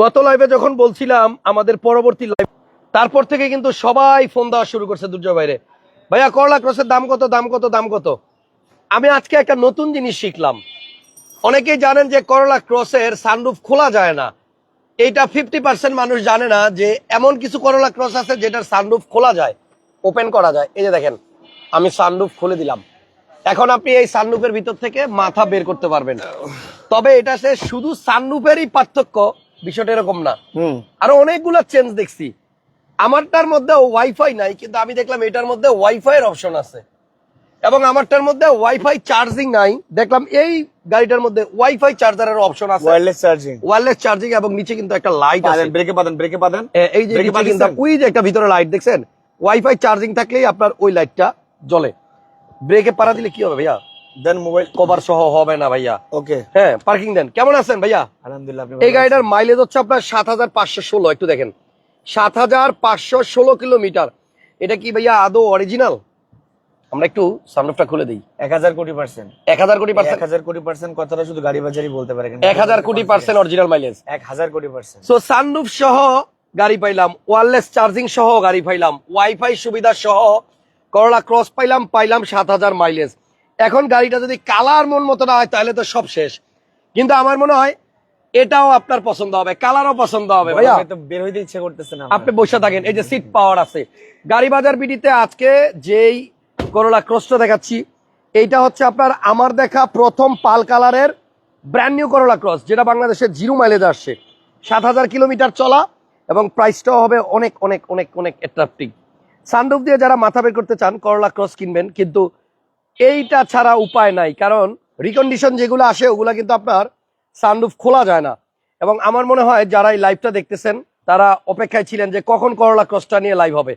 গত লাইভে যখন বলছিলাম আমাদের পরবর্তী লাইভ তারপর থেকে কিন্তু সবাই ফোন দেওয়া শুরু করছে দুর্জয় বাইরে। ভাইয়া, করলা ক্রসের দাম কত দাম কত দাম কত? আমি আজকে একটা নতুন জিনিস শিখলাম। অনেকেই জানেন যে করলা ক্রসের সানরুফ খোলা যায় না। এইটা ফিফটি পার্সেন্ট মানুষ জানে না যে এমন কিছু করলা ক্রস আছে যেটার সানরুফ খোলা যায় ওপেন করা যায়। এই যে দেখেন, আমি সানরুফ খুলে দিলাম। এখন আপনি এই সানরুফের ভিতর থেকে মাথা বের করতে পারবেন। তবে এটা সে শুধু সানরুফেরই পার্থক্য বিষয়টা এরকম না। হুম। আরও অনেকগুলো চেঞ্জ দেখছি। আমারটার মধ্যে ওয়াইফাই নাই কিন্তু আমি দেখলাম এটার মধ্যে ওয়াইফাই এর অপশন আছে। এবং আমারটার মধ্যে ওয়াইফাই চার্জিং নাই দেখলাম এই গাড়িটার মধ্যে ওয়াইফাই চার্জারের অপশন আছে। ওয়্যারলেস চার্জিং ওয়্যারলেস চার্জিং এবং নিচে কিন্তু একটা লাইট আছে। ব্রেকে পাদেন ব্রেকে পাদেন এই যে কিন্তু ওই যে একটা ভিতরে লাইট দেখছেন? ওয়াইফাই চার্জিং থাকলেই আপনার ওই লাইটটা জ্বলে। ব্রেকে পাড়া দিলে কি হবে ভাইয়া? দেন মোবাইল কভার সহ হবে না ভাইয়া। ওকে হ্যাঁ পার্কিং দেন। কেমন আছেন ভাইয়া? আলহামদুলিল্লাহ এই গাড়িটার মাইলেজ হচ্ছে আপনার সাত হাজার পাঁচশো ষোলো একটু দেখেন। সাত হাজার পাঁচশো ষোলো কিলোমিটার। এটা কি ভাইয়া আদৌ অরিজিনাল আমরা একটু সানরুফটা খুলে দিই। এক হাজার কোটি পার্সেন্ট এক হাজার কোটি এক হাজার কোটি পার্সেন্ট কথাটা শুধু গাড়ি বাজারই বলতে পারে এক হাজার কোটি পার্সেন্ট অরিজিনাল মাইলেজ এক হাজার কোটি পার্সেন্ট সো সানরুফ সহ গাড়ি পাইলাম ওয়ারলেস চার্জিং সহ গাড়ি পাইলাম ওয়াইফাই সুবিধা সহ করলা ক্রস পাইলাম পাইলাম সাত হাজার মাইলেজ এখন গাড়িটা যদি কালার মন মতো না হয় তাহলে তো সব শেষ। কিন্তু আমার মনে হয় এটাও আপনার পছন্দ হবে কালারও পছন্দ হবে। ভাইয়া বের হইতে ইচ্ছে করতেছে না আপনি বসে থাকেন এই যে সিট পাওয়ার আছে। গাড়ি বাজার বিডিতে আজকে যেই করোলা ক্রসটা দেখাচ্ছি এইটা হচ্ছে আপনার আমার দেখা প্রথম পাল কালারের ব্র্যান্ড নিউ করোলা ক্রস যেটা বাংলাদেশের জিরো মাইলেজ আসছে। সাত হাজার কিলোমিটার চলা এবং প্রাইসটাও হবে অনেক অনেক অনেক অনেক অ্যাট্রাক্টিভ সানরুফ দিয়ে যারা মাথা বের করতে চান করোলা ক্রস কিনবেন কিন্তু এইটা ছাড়া উপায় নাই, কারণ রিকন্ডিশন যেগুলো আসে, ওগুলা কিন্তু আপনার সানরুফ খোলা যায় না। এবং আমার মনে হয় যারা এই লাইভটা দেখতেছেন, তারা অপেক্ষায় ছিলেন যে কখন করলা ক্রসটা নিয়ে লাইভ হবে।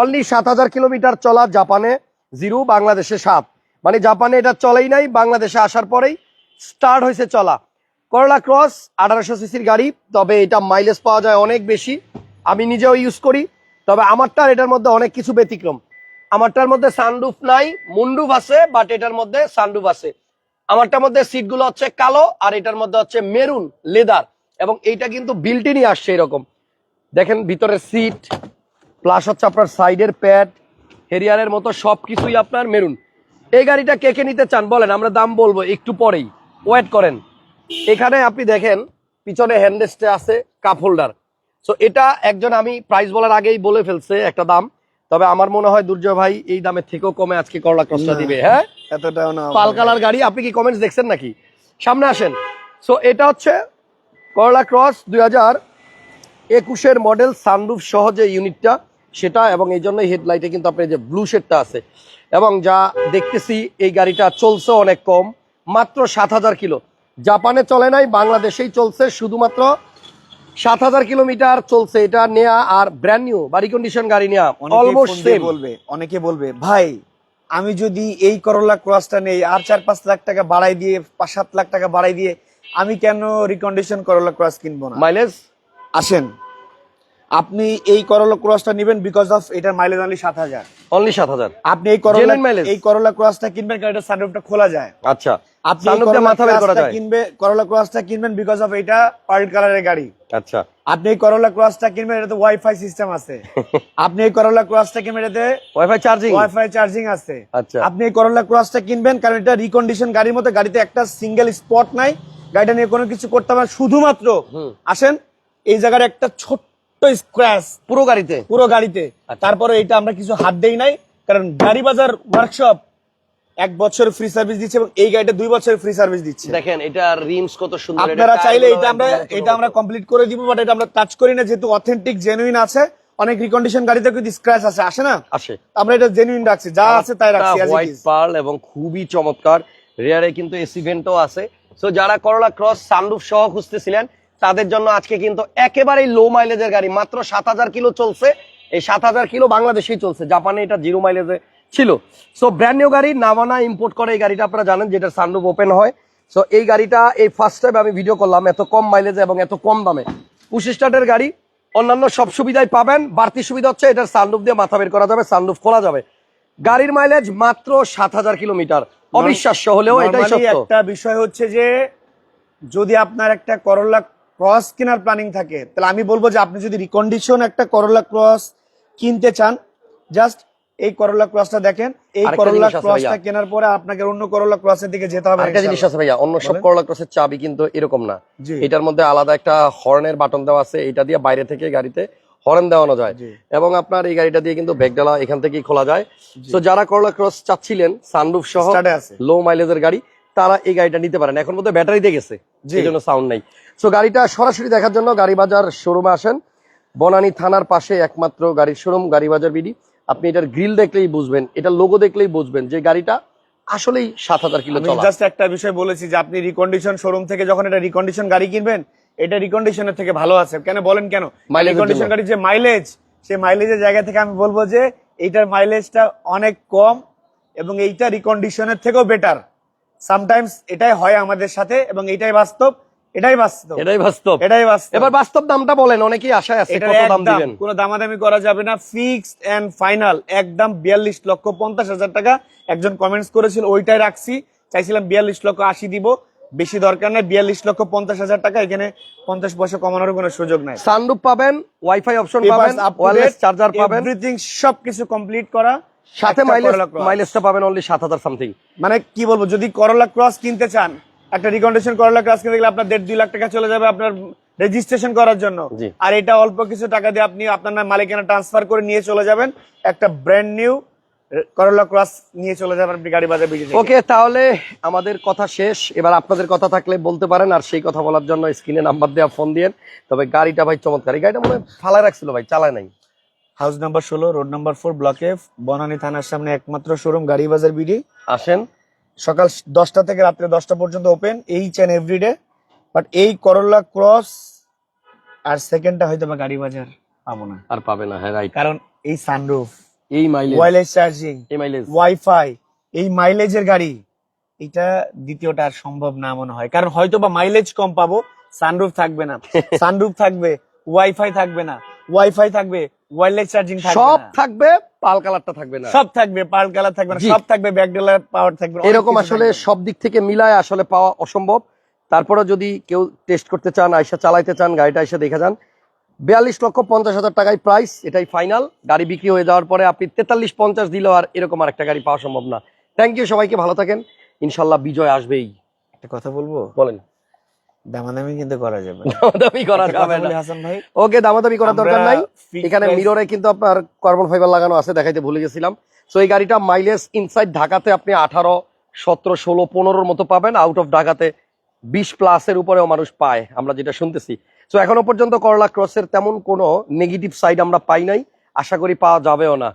অনলি সাত হাজার কিলোমিটার চলা জাপানে জিরো বাংলাদেশে সাত। মানে জাপানে এটা চলেই নাই, বাংলাদেশে আসার পরেই স্টার্ট হয়েছে চলা। করলা ক্রস আঠারোশো সিসির গাড়ি, তবে এটা মাইলেজ পাওয়া যায় অনেক বেশি। আমি নিজেও ইউজ করি, তবে আমারটার এটার মধ্যে অনেক কিছু ব্যতিক্রম। আমারটার মধ্যে সানরুফ নাই মুন্ডুফ আছে বাট এটার মধ্যে সানরুফ আছে। আমারটার মধ্যে সিটগুলো হচ্ছে কালো, আর এটার মধ্যে হচ্ছে মেরুন লেদার এবং এইটা কিন্তু বিল্টিনই আসছে এরকম। দেখেন ভিতরের সিট প্লাস হচ্ছে আপনার সাইডের প্যাড হেরিয়ারের মতো সব কিছুই আপনার মেরুন এই গাড়িটা কে কে নিতে চান বলেন, আমরা দাম বলব একটু পরেই। ওয়েট করেন। এখানে আপনি দেখেন, পিছনে হ্যান্ডেস্টে আছে কাপ হোল্ডার সো এটা একজন আমি প্রাইস বলার আগেই বলে ফেলছে একটা দাম। তবে আমার মনে হয় দুর্জয় ভাই এই দামের থেকেও কমে আজকে করলা ক্রসটা দিবে হ্যাঁ? এতটাও না পাল কালার গাড়ি আপনি কি কমেন্টস দেখছেন নাকি? সামনে আসেন। সো এটা হচ্ছে করলা ক্রস দুই হাজার একুশের মডেল সানরুফ সহ যে ইউনিটটা সেটা এবং এই জন্যই হেডলাইটে কিন্তু আপনার যে ব্লু শেডটা আছে। এবং যা দেখতেছি এই গাড়িটা চলছে অনেক কম মাত্র সাত হাজার কিলো। জাপানে চলে নাই বাংলাদেশেই চলছে শুধুমাত্র সাত হাজার কিলোমিটার চলছে এটা নেয়া আর ব্র্যান্ড নিউ বাড়ি কন্ডিশন গাড়ি নেয়া অনেকেই অলমোস্ট সেম বলবে অনেকে বলবে ভাই আমি যদি এই করলা ক্রসটা নেই আর চার পাঁচ লাখ টাকা বাড়াই দিয়ে পাঁচ সাত লাখ টাকা বাড়াই দিয়ে আমি কেন রিকন্ডিশন করলা ক্রস কিনবো না? মাইলেজ আসেন আপনি এই করলা ক্রসটা নেবেন বিকজ অফ এটার মাইলেজ অনলি সাত হাজার। অনলি সাত হাজার। আপনি এই করলা এই করলা ক্রসটা কিনবেন কারণ এটা সানরুফটা খোলা যায়। আচ্ছা। আপনি মাথা বের করা ক্রসটা যায়। কিনবে করলা ক্রসটা কিনবেন বিকজ অফ এটা পার্ল কালারের গাড়ি। আচ্ছা। আপনি এই করলা ক্রসটা কিনবেন এটাতে ওয়াইফাই সিস্টেম আছে। আপনি এই করলা ক্রসটা কিনবেন এটাতে ওয়াইফাই চার্জিং ওয়াইফাই চার্জিং আছে। আচ্ছা। আপনি এই করলা ক্রসটা কিনবেন কারণ এটা রিকন্ডিশন গাড়ির মতো গাড়িতে একটা সিঙ্গেল স্পট নাই। গাড়িটা নিয়ে কোনো কিছু করতে হবে না। শুধুমাত্র আসেন এই জায়গার একটা ছোট্ট স্ক্র্যাচ পুরো গাড়িতে? পুরো গাড়িতে। আচ্ছা। তারপরে এটা আমরা কিছু হাত দেই নাই কারণ গাড়ি বাজার ওয়ার্কশপ এক বছর ফ্রি সার্ভিস দিচ্ছে এবং এই গাড়িটা দুই বছর ফ্রি সার্ভিস দিচ্ছে। দেখেন এটা রিমস কত সুন্দর আপনারা চাইলে এটা আমরা এটা আমরা কমপ্লিট করে দিব বাট এটা আমরা টাচ করি না যেহেতু অথেন্টিক জেনুইন আছে। অনেক রিকন্ডিশন গাড়িতে কিন্তু স্ক্র্যাচ আছে আসে না? আসে। আমরা এটা জেনুইন রাখছি যা আছে তাই রাখছি it হোয়াইট পার্ল এবং খুবই চমৎকার। রেয়ারে কিন্তু এসি ভেন্টও আছে। সো যারা করলা ক্রস সানরুফ সহ খুঁজতেছিলেন তাদের জন্য আজকে কিন্তু একেবারেই লো মাইলেজের গাড়ি। মাত্র সাত হাজার কিলো চলছে। এই সাত হাজার কিলো বাংলাদেশেই চলছে। জাপানে এটা জিরো মাইলেজে ছিল। সো ব্র্যান্ড নিউ গাড়ি নামানা ইম্পোর্ট করে এই গাড়িটা আপনারা জানেন যেটা সানরুফ ওপেন হয়। সো এই গাড়িটা এই ফার্স্ট টাইম আমি ভিডিও করলাম এত কম মাইলেজে এবং এত কম দামে। পুশ স্টার্টের গাড়ি অন্যান্য সব সুবিধাই পাবেন। বাড়তি সুবিধা হচ্ছে এটার সানরুফ দিয়ে মাথা বের করা যাবে সানরুফ খোলা যাবে। গাড়ির মাইলেজ মাত্র সাত হাজার কিলোমিটার। অবিশ্বাস্য হলেও এটাই সত্য। একটা বিষয় হচ্ছে যে যদি আপনার একটা করলা ক্রস কেনার প্ল্যানিং থাকে তাহলে আমি বলব যে আপনি যদি রিকন্ডিশন একটা করলা ক্রস কিনতে চান জাস্ট এই করলা ক্রসটা দেখেন। এই করলা ক্রসটা কেনার পরে আপনাকে অন্য করলা ক্রসের দিকে যেতে হবে আরেকটা জিনিস আছে ভাইয়া অন্য সব। করলা ক্রসের চাবি কিন্তু এরকম না। এটার মধ্যে আলাদা একটা হর্নের বাটন দেওয়া আছে এটা দিয়ে বাইরে থেকে গাড়িতে হর্ন দেওয়ানো যায়। এবং আপনার এই গাড়িটা দিয়ে কিন্তু ব্যাগডালা এখান থেকেই খোলা যায়। তো যারা করলা ক্রস চাচ্ছিলেন সানরুফ সহ লো মাইলেজের গাড়ি তারা এই গাড়িটা নিতে পারেন। এখন মধ্যে ব্যাটারিতে গেছে। জি। এই জন্য সাউন্ড নেই। সো গাড়িটা সরাসরি দেখার জন্য গাড়ি বাজার শোরুমে আসেন। বনানী থানার পাশে একমাত্র গাড়ির শোরুম গাড়ি বাজার বিডি আপনি এটার গ্রিল দেখলেই বুঝবেন এটা লোগো দেখলেই বুঝবেন যে গাড়িটা আসলেই সাত হাজার কিলো জাস্ট একটা বিষয় বলেছি যে আপনি রিকন্ডিশন শোরুম থেকে যখন এটা রিকন্ডিশন গাড়ি কিনবেন এটা রিকন্ডিশনের থেকে ভালো আছে। কেন বলেন কেন? রিকন্ডিশন। গাড়ির যে মাইলেজ সেই মাইলেজের জায়গা থেকে আমি বলব যে এইটার মাইলেজটা অনেক কম এবং এইটা রিকন্ডিশনের থেকেও বেটার সামটাইমস এটাই হয় আমাদের সাথে এবং এটাই বাস্তব। এটাই বাস্তব। এটাই বাস্তব। এটাই বাস্তব। এবার বাস্তব দামটা বলেন অনেকেই আশায় আছে এটা কত দাম দিবেন। কোনো দামাদামি করা যাবে না ফিক্সড এন্ড ফাইনাল একদম বিয়াল্লিশ লক্ষ পঞ্চাশ হাজার টাকা। একজন কমেন্টস করেছিল ওইটাই রাখছি। চাইছিলাম বিয়াল্লিশ লক্ষ আশি দিব। বেশি দরকার নেই বিয়াল্লিশ লক্ষ পঞ্চাশ হাজার টাকা এখানে পঞ্চাশ পয়সা কমানোর কোনো সুযোগ নাই। সানরুফ পাবেন ওয়াইফাই অপশন পাবেন ওয়্যারলেস চার্জার পাবেন। এভরিথিং সবকিছু কমপ্লিট করা সাথে মাইলেজ মাইলেজটা পাবেন অনলি সাত হাজার সামথিং মানে কি বলব যদি করলা ক্রস কিনতে চান একটা রিকন্ডিশন করলা ক্রস কিনতে গেলে আপনার দেড় দুই লাখ টাকা চলে যাবে আপনার রেজিস্ট্রেশন করার জন্য। আর এটা অল্প কিছু টাকা দিয়ে আপনি আপনার নাম মালিকানা ট্রান্সফার করে নিয়ে চলে যাবেন। একটা ব্র্যান্ড নিউ করলা নিয়ে চলে যাবেন আপনি গাড়ি বাজার ওকে তাহলে আমাদের কথা শেষ। এবার আপনাদের কথা থাকলে বলতে পারেন আর সেই কথা বলার জন্য স্ক্রিনে নাম্বার দেওয়া ফোন দিয়েন। তবে গাড়িটা ভাই চমৎকার। এই গাড়িটা মনে ফালায় রাখছিল ভাই চালায় নাই। হাউস নাম্বার ষোলো road number four block Banani থানার সামনে একমাত্র শোরুম গাড়ি বাজার বিডি। আসেন। সকাল দশটা থেকে রাত্রে দশটা পর্যন্ত open H and everyday. But এই করলা ক্রস আর সেকেন্ডটা হয়তো বা গাড়ি বাজার। পাবো না। আর পাবে না হ্যাঁ রাইট কারণ এই সানরুফ এই মাইলেজ ওয়ারলেস চার্জিং এই মাইলেজ ওয়াইফাই এই মাইলেজের গাড়ি এটা দ্বিতীয়টা আর সম্ভব না মনে হয়। কারণ হয়তো বা মাইলেজ কম পাবো সানরুফ থাকবে না। সানরুফ থাকবে ওয়াইফাই থাকবে না। ওয়াইফাই থাকবে ওয়্যারলেস চার্জিং থাকবে সব থাকবে পাল কালারটা থাকবে না। সব থাকবে পাল কালার থাকবে না সব থাকবে ব্যাকডেলার পাওয়ার থাকবে এরকম আসলে সব দিক থেকে মিলায় আসলে পাওয়া অসম্ভব। তারপরে যদি কেউ টেস্ট করতে চান আইসা চালাইতে চান গাড়িটা এসে দেখে যান। বিয়াল্লিশ লক্ষ পঞ্চাশ হাজার টাকায় প্রাইস এটাই ফাইনাল গাড়ি বিক্রি হয়ে যাওয়ার পরে আপনি তেতাল্লিশ পঞ্চাশ দিলেও আর এরকম আর একটা গাড়ি পাওয়া সম্ভব না। থ্যাংক ইউ সবাইকে ভালো থাকেন। ইনশাল্লাহ বিজয় আসবেই। একটা কথা বলব? বলেন। দামাদামি কিন্তু করা যাবে দামাদামি করা যাবে না হাসান ভাই। ওকে দামাদামি করার দরকার নাই। এখানে মিররে কিন্তু আপনার কার্বন ফাইবার লাগানো আছে দেখাইতে ভুলে গেছিলাম। সো এই গাড়িটা মাইলেজ ইনসাইড ঢাকাতে আপনি আঠারো সতেরো ষোলো পনেরোর মতো পাবেন। আউট অফ ঢাকাতে বিশ প্লাসের উপরেও মানুষ পায় আমরা যেটা শুনতেছি। সো এখনও পর্যন্ত করলা ক্রসের তেমন কোনো নেগেটিভ সাইড আমরা পাই নাই। আশা করি পাওয়া যাবেও না।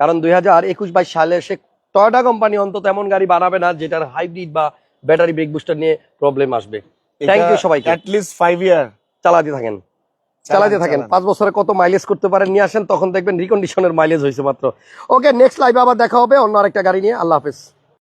কারণ দুই হাজার একুশ বাইশ সালে সে টয়োটা কোম্পানি অন্তত এমন গাড়ি বানাবে না যেটার হাইব্রিড বা ব্যাটারি ব্রেক বুস্টার নিয়ে প্রবলেম আসবে। থ্যাংক ইউ সবাইকে। অ্যাট লিস্ট ফাইভ ইয়ার চালাতে থাকেন। চালাতে থাকেন। পাঁচ বছরে কত মাইলেজ করতে পারেন নিয়ে আসেন তখন দেখবেন রিকন্ডিশনের মাইলেজ হয়েছে মাত্র। ওকে নেক্সট লাইভে আবার দেখা হবে অন্য আরেকটা গাড়ি নিয়ে। আল্লাহ হাফেজ।